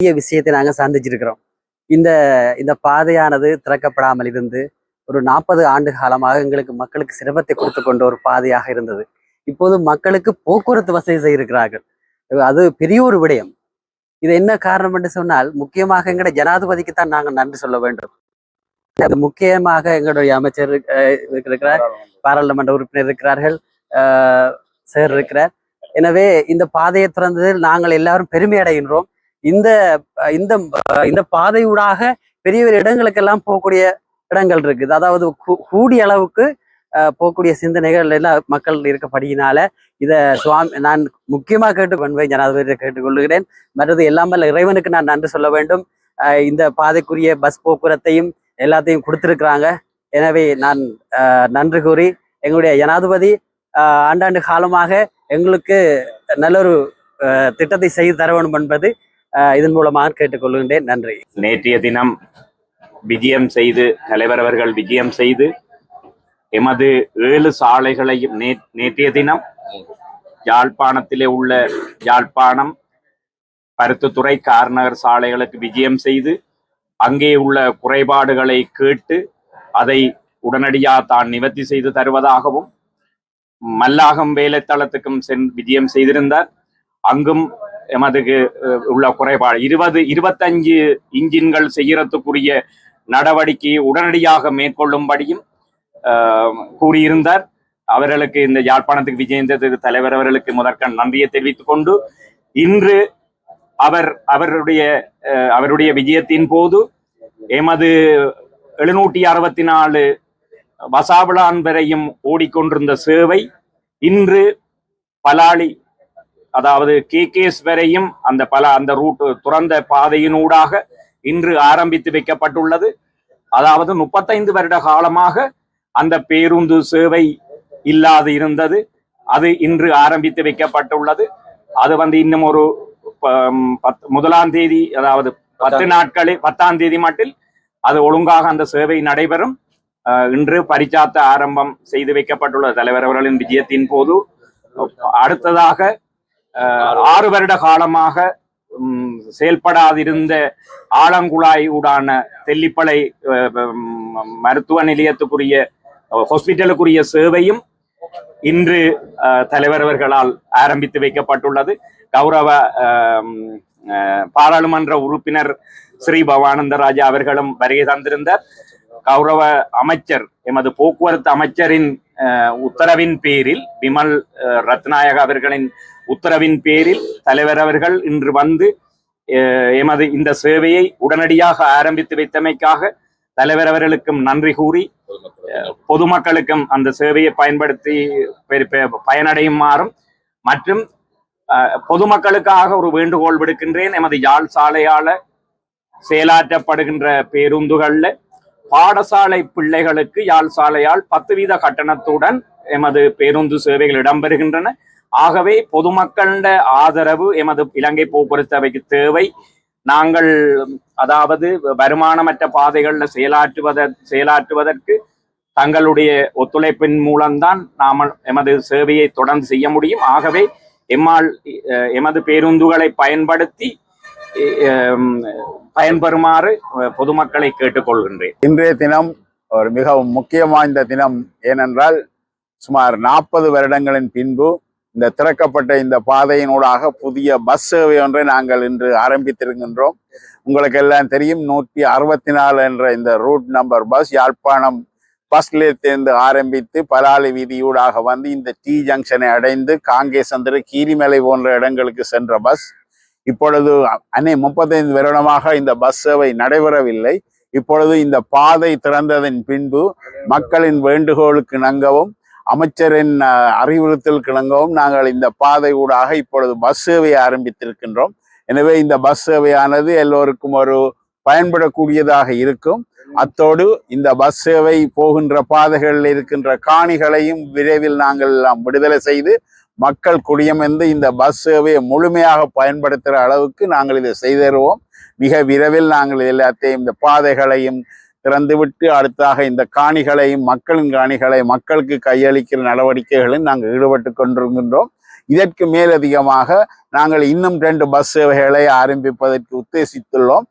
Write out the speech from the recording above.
பெரிய விஷயத்தை நாங்கள் சந்திச்சிருக்கிறோம் இந்த இந்த பாதையானது திறக்கப்படாமல் இருந்து ஒரு நாற்பது ஆண்டு காலமாக எங்களுக்கு மக்களுக்கு சிரமத்தை கொடுத்து கொண்ட ஒரு பாதையாக இருந்தது. இப்போது மக்களுக்கு போக்குவரத்து வசதி செய்திருக்கிறார்கள். அது பெரிய ஒரு விடயம். இது என்ன காரணம் என்று சொன்னால் முக்கியமாக எங்களோட ஜனாதிபதிக்கு தான் நாங்கள் நன்றி சொல்ல வேண்டும். அது முக்கியமாக எங்களுடைய அமைச்சர் இருக்கிறார். பாராளுமன்ற உறுப்பினர் இருக்கிறார்கள். சேர் சார் இருக்கிறார். எனவே இந்த பாதையை திறந்ததில் நாங்கள் எல்லாரும் பெருமை அடைகின்றோம். இந்த இந்த இந்த பாதை இந்த பாதையூடாக பெரிய பெரிய இடங்களுக்கெல்லாம் போகக்கூடிய இடங்கள் இருக்குது. அதாவது கூ- கூடிய அளவுக்கு போகக்கூடிய சிந்தனைகள் எல்லாம் மக்கள் இருக்கப்படியினால இதை சுவாமி நான் முக்கியமாக கேட்டுக்கொள்வேன் ஜனாதிபதியை கேட்டுக்கொள்கிறேன் மற்றது எல்லாம் இறைவனுக்கு நான் நன்றி சொல்ல வேண்டும். இந்த பாதைக்குரிய பஸ் போக்குவரத்தையும் எல்லாத்தையும் கொடுத்துருக்குறாங்க. எனவே நான் நன்றி கூறி எங்களுடைய ஜனாதிபதி ஆண்டாண்டு காலமாக எங்களுக்கு நல்ல ஒரு திட்டத்தை செய்து தர வேண்டும் என்பது இதன் மூலமாக கேட்டுக்கொள்கின்றேன். நன்றி. நேற்றைய தினம் விஜயம் செய்து தலைவர் அவர்கள் விஜயம் செய்து எமது ஏழு சாலைகளையும் நே நேற்றைய தினம் யாழ்ப்பாணத்திலே உள்ள யாழ்ப்பாணம் பருத்துத்துறை கார்நகர் சாலைகளுக்கு விஜயம் செய்து அங்கே உள்ள குறைபாடுகளை கேட்டு அதை உடனடியாக தான் நிவர்த்தி செய்து தருவதாகவும் மல்லாகம் வேலைத்தளத்துக்கும் சென் விஜயம் செய்திருந்தார். அங்கும் எமது உள்ள குறைபாடு. இருபது இருபத்தஞ்சு இன்ஜின்கள் செய்யறதுக்குரிய நடவடிக்கையை உடனடியாக மேற்கொள்ளும்படியும் ஆஹ், கூறியிருந்தார். அவர்களுக்கு இந்த யாழ்ப்பாணத்துக்கு விஜயந்தத்துக்கு தலைவர் அவர்களுக்கு முதற்கண் நன்றியை தெரிவித்துக் கொண்டு இன்று அவர் அவருடைய அவருடைய விஜயத்தின் போது எமது எழுநூற்றி அறுபத்தி நாலு வசாவிளான் வரையும் ஓடிக்கொண்டிருந்த சேவை இன்று பலாளி அதாவது கேகேஎஸ் வரையும் அந்த பல அந்த ரூட் துறந்த பாதையினூடாக இன்று ஆரம்பித்து வைக்கப்பட்டுள்ளது. அதாவது முப்பத்தைந்து வருட காலமாக அந்த பேருந்து சேவை இல்லாது இருந்தது. அது இன்று ஆரம்பித்து வைக்கப்பட்டுள்ளது. அது வந்து இன்னும் ஒரு முதலாம் தேதி அதாவது பத்து நாட்களில் பத்தாம் தேதி மட்டில் அது ஒழுங்காக அந்த சேவை நடைபெறும். இன்று பரிச்சாத்த ஆரம்பம் செய்து வைக்கப்பட்டுள்ள தலைவர் அவர்களின் விஜயத்தின் போது. அடுத்ததாக ஆறு வருட காலமாக செயல்படாதிருந்த ஆலங்குழாய் ஊடான தெல்லிப்பளை மருத்துவ நிலையத்துக்குரிய ஹாஸ்பிட்டலுக்குரிய சேவையும் இன்று அஹ், தலைவர் அவர்களால் ஆரம்பித்து வைக்கப்பட்டுள்ளது. கௌரவ பாராளுமன்ற உறுப்பினர் ஸ்ரீ பவானந்தராஜா அவர்களும் வருகை தந்திருந்தார். கௌரவ அமைச்சர் எமது போக்குவரத்து அமைச்சரின் உத்தரவின் பேரில் விமல் அஹ், ரத்நாயக அவர்களின் உத்தரவின் பேரில் தலைவர் அவர்கள் இன்று வந்து எமது இந்த சேவையை உடனடியாக ஆரம்பித்து வைத்தமைக்காக தலைவர் அவர்களுக்கும் நன்றி கூறி பொதுமக்களுக்கும் அந்த சேவையை பயன்படுத்தி பெ- பயனடையுமாறும் மற்றும் பொதுமக்களுக்காக ஒரு வேண்டுகோள் விடுக்கின்றேன். எமது யாழ் சாலையால செயலாற்றப்படுகின்ற பேருந்துகளில் பாடசாலை பிள்ளைகளுக்கு யாழ் சாலையால் பத்து வீத கட்டணத்துடன் எமது பேருந்து சேவைகள் இடம்பெறுகின்றன. ஆகவே பொதுமக்கள ஆதரவு எமது இலங்கை போக்குவரத்து அவைக்கு தேவை. நாங்கள் அதாவது வருமானமற்ற பாதைகளில் செயலாற்றுவத செயலாற்றுவதற்கு தங்களுடைய ஒத்துழைப்பின் மூலம்தான் நாம் எமது சேவையை தொடர்ந்து செய்ய முடியும். ஆகவே எம்மால் எமது பேருந்துகளை பயன்படுத்தி பயன்பெறுமாறு பொதுமக்களை கேட்டுக்கொள்கின்றேன். இன்றைய தினம் ஒரு மிகவும் முக்கியம் வாய்ந்த தினம் ஏனென்றால் சுமார் நாற்பது வருடங்களின் பின்பு இந்த திறக்கப்பட்ட இந்த பாதையினூடாக புதிய பஸ் சேவை ஒன்றை நாங்கள் இன்று ஆரம்பித்திருக்கின்றோம். உங்களுக்கு எல்லாம் தெரியும் நூற்றி அறுபத்தி நாலு என்ற இந்த route number bus Jaffna bus நிலையத்திலிருந்து ஆரம்பித்து பலாலி வீதியூடாக வந்து இந்த டி ஜங்ஷனை அடைந்து காங்கேசந்திர கீரிமலை போன்ற இடங்களுக்கு சென்ற பஸ் இப்பொழுது அனை முப்பத்தைந்து வருடமாக இந்த பஸ் சேவை நடைபெறவில்லை. இப்பொழுது இந்த பாதை திறந்ததன் பின்பு மக்களின் வேண்டுகோளுக்கு இணங்கவும் அமைச்சரின் அறிவுறுத்தல் அறிவுறுத்தலுக்கு இணங்கவும் நாங்கள் இந்த பாதை ஊடாக இப்பொழுது பஸ் சேவையை ஆரம்பித்திருக்கின்றோம். எனவே இந்த பஸ் சேவையானது எல்லோருக்கும் ஒரு பயன்படக்கூடியதாக இருக்கும். அத்தோடு இந்த பஸ் சேவை போகின்ற பாதைகளில் இருக்கின்ற காணிகளையும் விரைவில் நாங்கள் எல்லாம் விடுதலை செய்து மக்கள் குடியமர்ந்து இந்த பஸ் சேவையை முழுமையாக பயன்படுத்துகிற அளவுக்கு நாங்கள் இதை செய்தருவோம். மிக விரைவில் நாங்கள் எல்லாத்தையும் இந்த பாதைகளையும் திறந்துவிட்டு அடுத்தாக இந்த காணிகளையும் மக்களின் காணிகளை மக்களுக்கு கையளிக்கிற நடவடிக்கைகளில் நாங்கள் ஈடுபட்டு கொண்டிருக்கின்றோம். இதற்கு மேலதிகமாக நாங்கள் இன்னும் ரெண்டு பஸ் சேவைகளை ஆரம்பிப்பதற்கு உத்தேசித்துள்ளோம்.